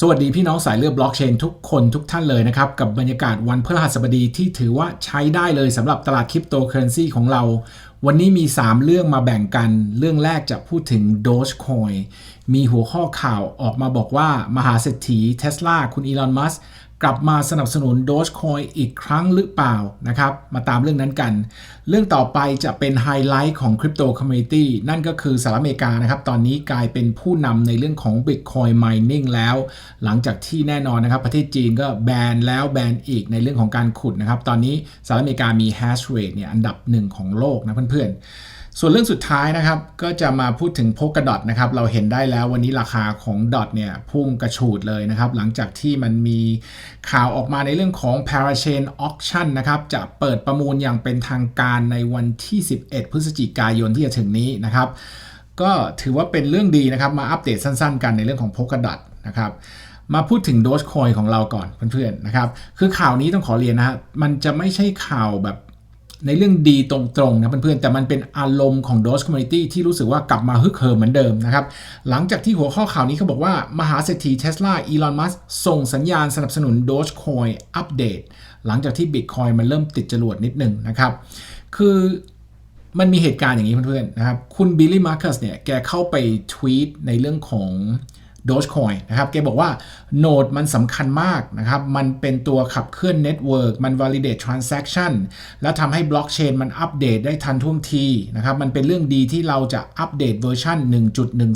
สวัสดีพี่น้องสายเลือดบล็อกเชนทุกคนทุกท่านเลยนะครับ กับบรรยากาศวันพฤหัสบดีที่ถือว่าใช้ได้เลยสำหรับตลาดคริปโตเคอเรนซีของเรา วันนี้มี 3 เรื่องมาแบ่งกัน เรื่องแรกจะพูดถึง Dogecoin มีหัวข้อข่าวออกมาบอกว่า มหาเศรษฐีเทสลาคุณอีลอนมัส กลับมาสนับสนุน Dogecoin อีกครั้งหรือเปล่านะครับ มาตามเรื่องนั้นกัน เรื่องต่อไปจะเป็นไฮไลท์ของคริปโตคอมมูนิตี้นั่นก็คือสหรัฐอเมริกานะครับ ตอนนี้กลายเป็นผู้นำในเรื่องของ Bitcoin mining แล้ว หลังจากที่แน่นอนนะครับ ประเทศจีนก็แบนแล้วแบนอีกในเรื่องของการขุดนะครับ ตอนนี้สหรัฐอเมริกามี hash rate เนี่ยอันดับหนึ่งของโลกนะเพื่อนๆ ส่วนเรื่องสุดท้ายนะครับ ก็จะมาพูดถึงโพกดอทนะครับ เราเห็นได้แล้ววันนี้ราคาของดอทเนี่ยพุ่งกระฉูดเลยนะครับ หลังจากที่มันมีข่าวออกมาในเรื่องของ Parachain Auction นะครับ จะเปิดประมูลอย่างเป็นทางการในวันที่ 11 พฤศจิกายนที่จะถึงนี้นะครับ ก็ถือว่าเป็นเรื่องดีนะครับ มาอัปเดตสั้นๆ กันในเรื่องของโพกดอทนะครับมาพูดถึง Dogecoin ของเราก่อนเพื่อนๆนะครับ คือข่าวนี้ต้องขอเรียนนะฮะมันจะไม่ใช่ข่าวแบบ ในเรื่องดีตรงๆนะเพื่อนๆแต่มันเป็นอารมณ์ของ Doge Community ที่รู้สึกว่ากลับมาฮึกเหิมเหมือนเดิมนะครับหลังจากที่หัวข้อข่าวนี้เขาบอกว่า มหาเศรษฐีเทสลาอีลอนมัสส่งสัญญาณสนับสนุน Dogecoin อัปเดตหลังจากที่ Bitcoin มันเริ่มติดจรวดนิดหนึ่งนะครับคือมันมีเหตุการณ์อย่างนี้เพื่อนๆนะครับคุณบิลลี่มาร์คัสเนี่ยแกเข้าไปทวีตในเรื่องของ Dogecoin นะครับแกบอกว่าโนดมันสำคัญมากนะครับ มันเป็นตัวขับเคลื่อนเน็ตเวิร์กมัน validate transaction แล้วทำให้บล็อกเชนมันอัปเดตได้ทันท่วงทีนะครับ มันเป็นเรื่องดีที่เราจะอัปเดตเวอร์ชัน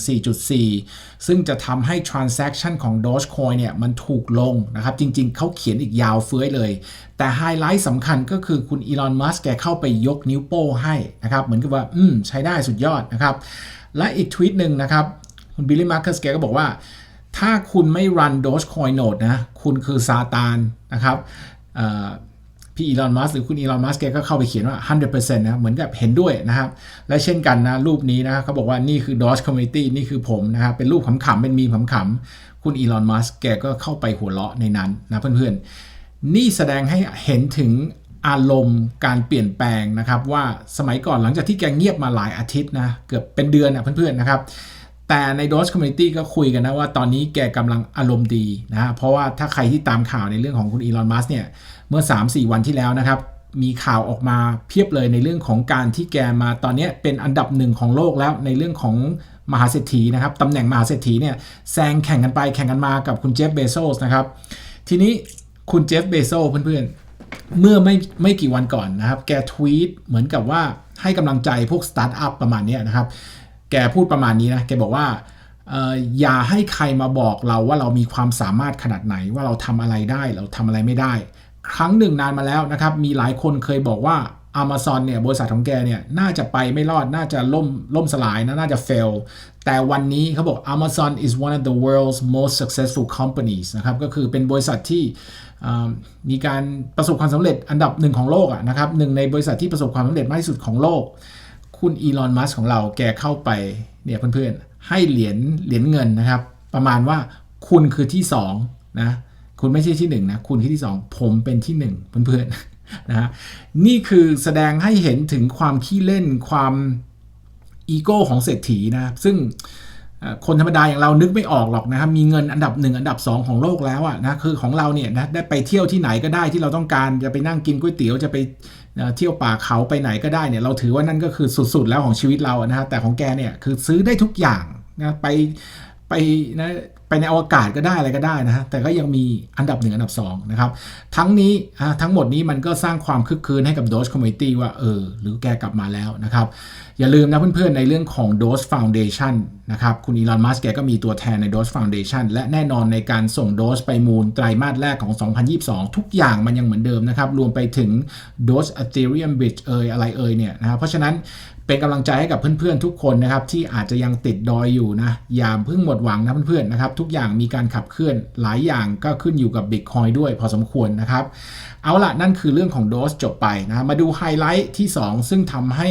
1.14.4 ซึ่งจะทำให้ transaction ของ Dogecoin เนี่ยมันถูกลงนะครับ จริงๆ เขาเขียนอีกยาวเฟื้อยเลย แต่ไฮไลท์สำคัญก็คือคุณอีลอน มัสก์แกเข้าไปยกนิ้วโป้ให้นะครับ เหมือนกับว่า อืม ใช้ได้สุดยอดนะครับ และอีกทวีตหนึ่งนะครับ คุณบิลลี่มาร์คัสแกก็บอกว่า ถ้าคุณไม่รัน Dogecoin Node นะ คุณคือซาตานนะครับพี่อีลอนมัสหรือคุณอีลอนมัสแกก็เข้าไปเขียนว่า 100%นะ เหมือนกับเห็นด้วยนะครับ และเช่นกันนะ รูปนี้นะเขาบอกว่านี่คือ Doge Community นี่คือผมนะครับ เป็นรูปขำๆ เป็นมีมขำๆ คุณอีลอนมัสแกก็เข้าไปหัวเราะในนั้นนะเพื่อนๆ นี่แสดงให้เห็นถึงอารมณ์การเปลี่ยนแปลงนะครับ ว่าสมัยก่อนหลังจากที่แกเงียบมาหลายอาทิตย์นะ เกือบเป็นเดือนนะเพื่อนๆนะครับ แต่ใน Doge Community ก็คุยกันนะว่าตอนนี้แกกำลังอารมณ์ดีนะฮะเพราะว่าถ้าใครที่ตามข่าวในเรื่องของคุณอีลอนมัสเนี่ยเมื่อ 3-4 วันที่แล้วนะครับมีข่าวออกมาเพียบเลยในเรื่องของการที่แกมาตอนนี้เป็นอันดับหนึ่งของโลกแล้วในเรื่องของมหาเศรษฐีนะครับตำแหน่งมหาเศรษฐีเนี่ยแซงแข่งกันไปแข่งกันมากับคุณเจฟเบโซสนะครับทีนี้คุณเจฟเบโซเพื่อนๆ เมื่อไม่ไม่กี่วันก่อนนะครับ แกทวีตเหมือนกับว่าให้กำลังใจพวกสตาร์ทอัพประมาณนี้นะครับ แกพูดประมาณนี้นะ แกบอกว่าอย่าให้ใครมาบอกเราว่าเรามีความสามารถขนาดไหนว่าเราทำอะไรได้เราทำอะไรไม่ได้ ครั้งหนึ่งนานมาแล้วนะครับ มีหลายคนเคยบอกว่า Amazon เนี่ยบริษัทของแกเนี่ยน่าจะไปไม่รอดน่าจะล่มล่มสลายนะน่าจะ fail แต่วันนี้เขาบอก Amazon is one of the world's most successful companies นะครับก็คือเป็นบริษัทที่มีการประสบความสำเร็จอันดับหนึ่งของโลกอะนะครับหนึ่งในบริษัทที่ประสบความสำเร็จมากที่สุดของโลก คุณอีลอนมัสของเราแกเข้าไปเนี่ยเพื่อนๆ ให้เหรียญเหรียญเงินนะครับ ประมาณว่าคุณคือที่2นะคุณไม่ใช่ที่1นนะคุณคือที่ 2 ผมเป็นที่ 1 เพื่อนๆนะฮะนี่คือแสดงให้เห็นถึงความขี้เล่นความอีโก้ของเศรษฐีนะซึ่งเอ่อคนธรรมดาอย่างเรานึกไม่ออกหรอกนะครับมีเงินอันดับ 1 อันดับ 2 ของโลกแล้วอะนะคือของเราเนี่ยนะได้ไปเที่ยวที่ไหนก็ได้ที่เราต้องการจะไปนั่งกินก๋วยเตี๋ยวจะไป เที่ยวป่าเขาไปไหนก็ได้เนี่ยเราถือว่านั่นก็คือสุดๆแล้วของชีวิตเรานะฮะแต่ของแกเนี่ยคือซื้อได้ทุกอย่างนะไปไปนะ ไปในอวกาศก็ได้อะไรก็ได้นะฮะแต่ก็ยังมีอันดับหนึ่งอันดับ2นะครับทั้งนี้ทั้งหมดนี้มันก็สร้างความคึกคืนให้กับ Doge Community ว่าเออหรือแกกลับมาแล้วนะครับอย่าลืมนะเพื่อนๆ ในเรื่องของ Doge Foundation นะครับคุณอีลอนมัสก์แกก็มีตัวแทนใน Doge Foundation และแน่นอนในการส่ง Doge ไปมูลไตรมาสแรกของ 2022 ทุกอย่างมันยังเหมือนเดิมนะครับรวมไปถึง Doge Ethereum Bridge เอยอะไรเอยเนี่ยนะครับเพราะฉะนั้น เป็นกำลังใจให้กับเพื่อนๆทุกคนนะครับที่อาจจะยังติดดอยอยู่นะอย่าเพิ่งหมดหวังนะเพื่อนๆนะครับทุกอย่างมีการขับเคลื่อนหลายอย่างก็ขึ้นอยู่กับ Bitcoin ด้วยพอสมควรนะครับ เอาละนั่นคือเรื่องของ Doge จบไปนะมาดูไฮไลท์ที่ 2 ซึ่งทำให้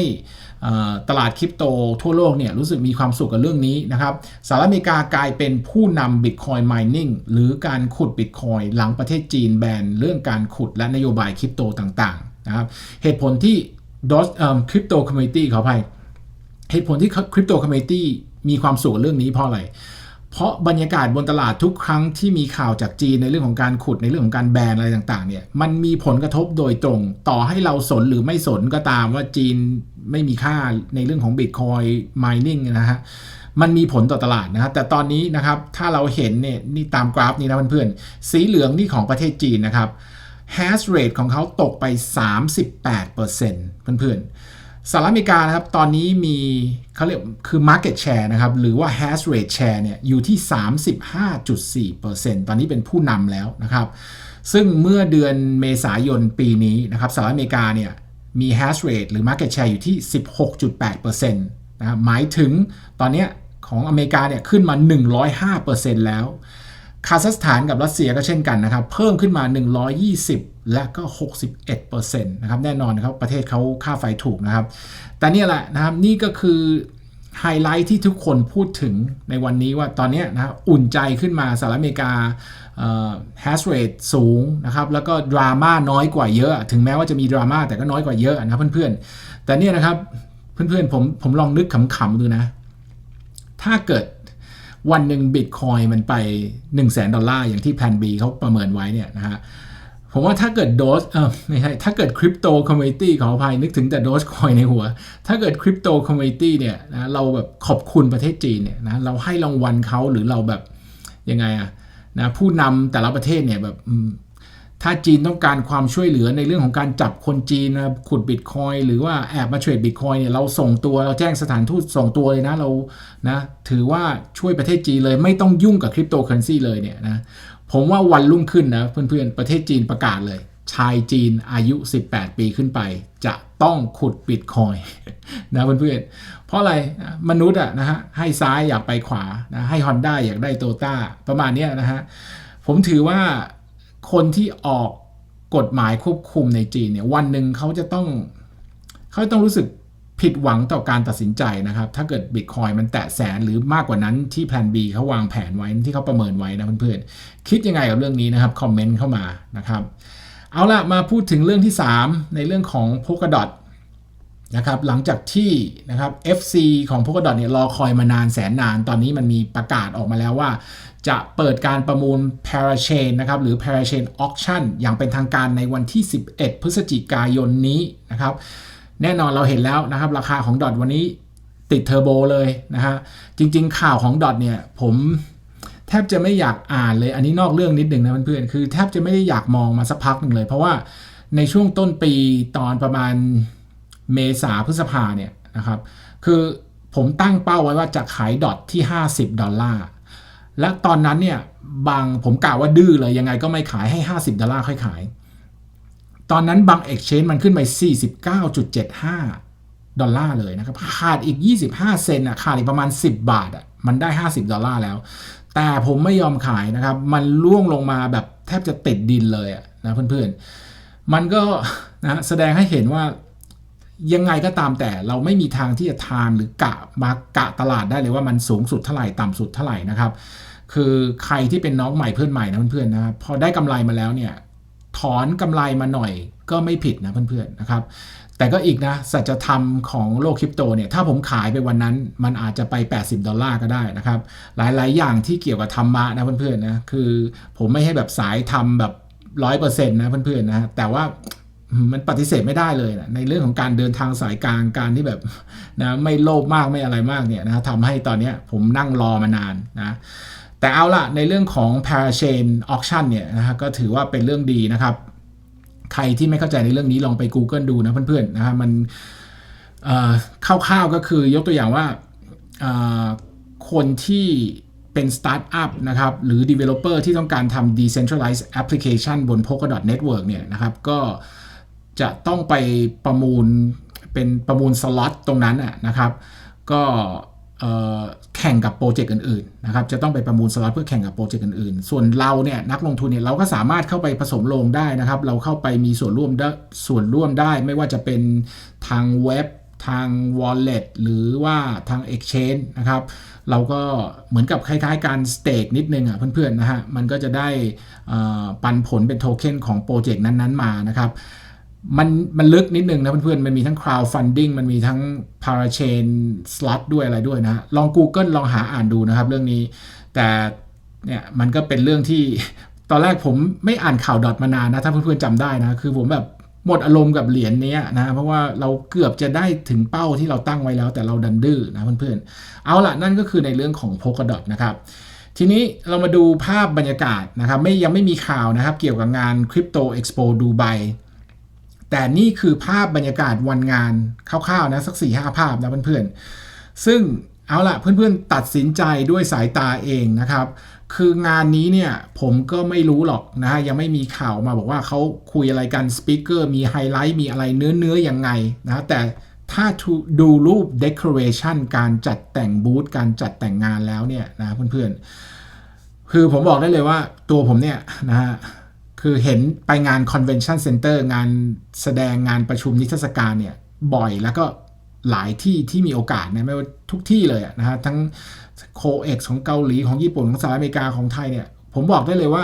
ตลาดคริปโตทั่วโลกเนี่ยรู้สึกมีความสุขกับเรื่องนี้นะครับสหรัฐอเมริกากลายเป็นผู้นำ Bitcoin mining หรือการขุด Bitcoin หลังประเทศจีนแบนเรื่องการขุดและนโยบายคริปโตต่างๆนะครับเหตุผลที่ Doge คริปโตคอมมิตี้เขาไปเหตุผลที่คริปโตคอมมิตี้มีความสุขเรื่องนี้เพราะอะไร เพราะบรรยากาศบนตลาดทุกครั้งที่มีข่าวจากจีนในเรื่องของการขุดในเรื่องของการแบนอะไรต่างๆเนี่ยมันมีผลกระทบโดยตรง ต่อให้เราสนหรือไม่สนก็ตามว่าจีนไม่มีค่าในเรื่องของ Bitcoin mining นะฮะมันมีผลต่อตลาดนะครับแต่ตอนนี้นะครับถ้าเราเห็นเนี่ยนี่ตามกราฟนี้นะเพื่อนๆสีเหลืองนี่ของประเทศจีนนะครับ hash rate ของเขาตกไป 38%เพื่อนๆสหรัฐอเมริกานะครับ ตอนนี้มีเขาเรียกคือ market share นะครับ หรือว่า hash rate share เนี่ยอยู่ที่ 35.4%ตอนนี้เป็นผู้นำแล้วนะครับ ซึ่งเมื่อเดือนเมษายนปีนี้นะครับสหรัฐอเมริกาเนี่ยมี hash rate หรือ market share อยู่ที่ 16.8%นะครับหมายถึงตอนนี้ของอเมริกาเนี่ยขึ้นมา 105%แล้ว คาซัคสถานกับรัสเซียก็เช่นกันนะครับ เพิ่มขึ้นมา 120 และก็ 61%นะครับแน่นอนนะครับประเทศเขาค่าไฟถูกนะครับ แต่เนี่ยแหละนะครับนี่ก็คือไฮไลท์ที่ทุกคนพูดถึงในวันนี้ว่าตอนนี้นะอุ่นใจขึ้นมาสหรัฐอเมริกาแฮชเรทสูงนะครับแล้วก็ดราม่าน้อยกว่าเยอะ ถึงแม้ว่าจะมีดราม่าแต่ก็น้อยกว่าเยอะนะเพื่อนๆ แต่เนี่ยนะครับเพื่อนๆผมผมลองนึกขำๆดูนะ ถ้าเกิด วันหนึ่งบิตคอยมันไป 1 0 0 0 0แสนดอลลาร์อย่างที่แพนบีเขาประเมินไว้เนี่ยนะฮะผมว่าถ้าเกิดโดสเออไม่ใช่ถ้าเกิดคริปโตคอมมิตี้ขออภัยนึกถึงแต่โดสคอยในหัว ถ้าเกิดคริปโตคอมมิตี้เนี่ยนะเราแบบขอบคุณประเทศจีนเนี่ยนะเราให้รางวัลเขาหรือเราแบบยังไงอะนะผู้นำแต่ละประเทศเนี่ยแบบ ถ้าจีนต้องการความช่วยเหลือในเรื่องของการจับคนจีนนะขุดบิตคอยหรือว่าแอบมาเทรดบิตคอยเนี่ยเราส่งตัวเราแจ้งสถานทูตส่งตัวเลยนะเรานะถือว่าช่วยประเทศจีนเลยไม่ต้องยุ่งกับคริปโตเคอเรนซีเลยเนี่ยนะผมว่าวันรุ่งขึ้นนะเพื่อนๆ ประเทศจีนประกาศเลย ชายจีนอายุ 18 ปีขึ้นไป จะต้องขุดบิตคอยนะเพื่อนๆ เพราะอะไรมนุษย์อะนะฮะให้ซ้ายอยากไปขวานะให้ Honda อยากได้โตต้าประมาณนี้นะฮะผมถือว่า คนที่ออกกฎหมายควบคุมในจีนเนี่ยวันหนึ่งเขาจะต้องเขาต้องรู้สึกผิดหวังต่อการตัดสินใจนะครับ ถ้าเกิดบิตคอยมันแตะแสนหรือมากกว่านั้นที่แผน B เขาวางแผนไว้ที่เขาประเมินไว้นะเพื่อนๆคิดยังไงกับเรื่องนี้นะครับคอมเมนต์เข้ามานะครับ เอาละมาพูดถึงเรื่องที่ 3 ในเรื่องของ Polkadot นะครับหลังจากที่นะครับ FC ของ Polkadot เนี่ยรอคอยมานานแสนนาน ตอนนี้มันมีประกาศออกมาแล้วว่า จะเปิดการประมูล Parachain นะครับหรือ Parachain Auction อย่างเป็นทางการในวันที่ 11 พฤศจิกายนนี้นะครับแน่นอนเราเห็นแล้วนะครับ ราคาของดอทวันนี้ติดเทอร์โบเลยนะฮะจริงๆ ข่าวของดอทเนี่ยผมแทบจะไม่อยากอ่านเลยอันนี้นอกเรื่องนิดหนึ่งนะเพื่อนๆคือแทบจะไม่ได้อยากมองมาสักพักหนึ่งเลย เพราะว่าในช่วงต้นปีตอนประมาณ เมษาพฤษภาเนี่ยนะครับคือผมตั้งเป้าไว้ว่าจะขายดอทที่ 50 ดอลลาร์ และตอนนั้นเนี่ยบางผมกล่าวว่าดื้อเลยยังไงก็ไม่ขายให้ 50 ดอลลาร์ค่อยขาย ตอนนั้นบาง Exchange มันขึ้นไป 49.75 ดอลลาร์เลยนะครับขาดอีก 25 เซนอะขาดอีกประมาณ 10 บาทอะมันได้ 50 ดอลลาร์แล้ว แต่ผมไม่ยอมขายนะครับ มันล่วงลงมาแบบแทบจะติดดินเลยอะนะเพื่อนๆ มันก็นะแสดงให้เห็นว่า ยังไงก็ตามแต่เราไม่มีทางที่จะทานหรือกะมากะตลาดได้เลยว่ามันสูงสุดเท่าไหร่ต่ำสุดเท่าไหร่นะครับ คือใครที่เป็นน้องใหม่เพื่อนใหม่นะเพื่อนๆนะพอได้กำไรมาแล้วเนี่ยถอนกำไรมาหน่อยก็ไม่ผิดนะเพื่อนๆนะครับ แต่ก็อีกนะสัจธรรมของโลกคริปโตเนี่ยถ้าผมขายไปวันนั้นมันอาจจะไป 80 ดอลลาร์ก็ได้นะครับ หลายๆ อย่างที่เกี่ยวกับธรรมะนะเพื่อนๆนะคือผมไม่ให้แบบสายทำแบบร้อยเปอร์เซ็นต์นะเพื่อนๆนะแต่ว่า มันปฏิเสธไม่ได้เลยนะในเรื่องของการเดินทางสายกลางการที่แบบนะไม่โลภมากไม่อะไรมากเนี่ยนะทำให้ตอนนี้ผมนั่งรอมานานนะแต่เอาละในเรื่องของ parachain auction เนี่ยนะฮะก็ถือว่าเป็นเรื่องดีนะครับ ใครที่ไม่เข้าใจในเรื่องนี้ลองไป Google ดูนะเพื่อนๆนะฮะมันคร่าวๆก็คือยกตัวอย่างว่าคนที่เป็นสตาร์ทอัพนะครับหรือ Developer ที่ต้องการทำ Decentralized Application บน Polkadot Network เนี่ยนะครับก็ จะต้องไปประมูลเป็นประมูลสล็อตตรงนั้นนะครับ ก็แข่งกับโปรเจกต์อื่นๆนะครับจะต้องไปประมูลสล็อตเพื่อแข่งกับโปรเจกต์อื่นๆ ส่วนเราเนี่ยนักลงทุนเนี่ยเราก็สามารถเข้าไปผสมลงได้นะครับ เราเข้าไปมีส่วนร่วมได้ส่วนร่วมได้ ไม่ว่าจะเป็นทางเว็บทาง wallet หรือว่าทาง exchange นะครับ เราก็เหมือนกับคล้ายๆการสเต็กนิดนึงอะเพื่อนๆนะฮะมันก็จะได้ปันผลเป็นโทเค็นของโปรเจกต์นั้นๆมานะครับ มันมันลึกนิดนึงนะเพื่อนๆ มันมีทั้ง crowdfunding มันมีทั้ง parachain slot ด้วยอะไรด้วยนะ ลอง Google ลองหาอ่านดูนะครับ เรื่องนี้ แต่เนี่ยมันก็เป็นเรื่องที่ตอนแรกผมไม่อ่านข่าวดอทมานานนะ ถ้าเพื่อนๆจำได้นะ คือผมแบบหมดอารมณ์กับเหรียญนี้นะ เพราะว่าเราเกือบจะได้ถึงเป้าที่เราตั้งไว้แล้ว แต่เราดันดื้อนะเพื่อนๆ เอาละนั่นก็คือในเรื่องของ Polkadot นะครับทีนี้เรามาดูภาพบรรยากาศนะครับไม่ยังไม่มีข่าวนะครับ เกี่ยวกับงาน Crypto Expo Dubai แต่นี่คือภาพบรรยากาศวันงานคร่าวๆนะสัก4ี่ห้าภาพนะเพื่อนๆ ซึ่งเอาละเพื่อนๆตัดสินใจด้วยสายตาเองนะครับ คืองานนี้เนี่ยผมก็ไม่รู้หรอกนะฮะยังไม่มีข่าวมาบอกว่าเขาคุยอะไรกันสปิเกอร์มีไฮไลท์มีอะไรเนื้อเนื้อๆยังไงนะแต่ถ้าดูรูป decoration การจัดแต่งบูธการจัดแต่งงานแล้วเนี่ยนะเพื่อนๆคือผมบอกได้เลยว่าตัวผมเนี่ยนะฮะ คือเห็นไปงาน convention center งานแสดงงานประชุมนิทรรศการเนี่ยบ่อยแล้วก็หลายที่ที่มีโอกาสเนี่ยไม่ว่าทุกที่เลยนะฮะทั้งโคเอ็กของเกาหลีของญี่ปุ่นของสหรัฐอเมริกาของไทยเนี่ยผมบอกได้เลยว่า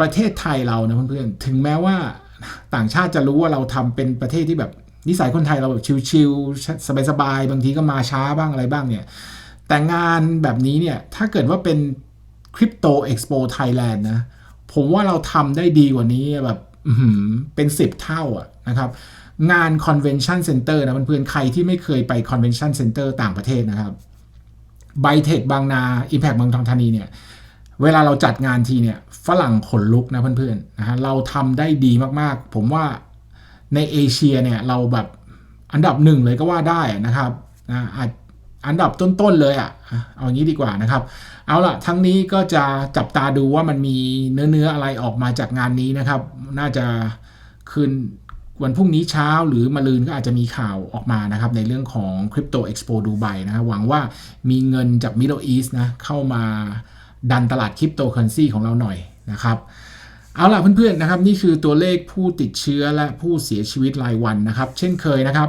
ประเทศไทยเรานะเพื่อนๆถึงแม้ว่าต่างชาติจะรู้ว่าเราทำเป็นประเทศที่แบบนิสัยคนไทยเราแบบชิลๆสบายๆบางทีก็มาช้าบ้างอะไรบ้างเนี่ยแต่งานแบบนี้เนี่ยถ้าเกิดว่าเป็น Crypto Expo Thailand นะ ผมว่าเราทำได้ดีกว่านี้แบบเป็น10เท่าอะนะครับ งาน Convention Center นะเพื่อนๆใครที่ไม่เคยไป Convention Center ต่างประเทศนะครับไบเทคบางนา Impact บางทองธานีเนี่ยเวลาเราจัดงานทีเนี่ยฝรั่งขนลุกนะเพื่อนๆนะฮะเราทำได้ดีมากๆ ผมว่าในเอเชียเนี่ยเราแบบอันดับหนึ่งเลยก็ว่าได้นะครับนะอาจ อันดับต้นๆเลยอะ่ะเอางี้ดีกว่านะครับ เอาล่ะทั้งนี้ก็จะจับตาดูว่ามันมีเนื้อเนื้ออะไรออกมาจากงานนี้นะครับ น่าจะคืนวันพรุ่งนี้เช้าหรือมะรืนก็อาจจะมีข่าวออกมานะครับ ในเรื่องของ Crypto Expo Dubai นะครับหวังว่ามีเงินจาก Middle East นะเข้ามาดันตลาดคริปโตเคอเรนซีของเราหน่อยนะครับเอาล่ะเพื่อนๆนะครับ นี่คือตัวเลขผู้ติดเชื้อและผู้เสียชีวิตรายวันนะครับ เช่นเคยนะครับ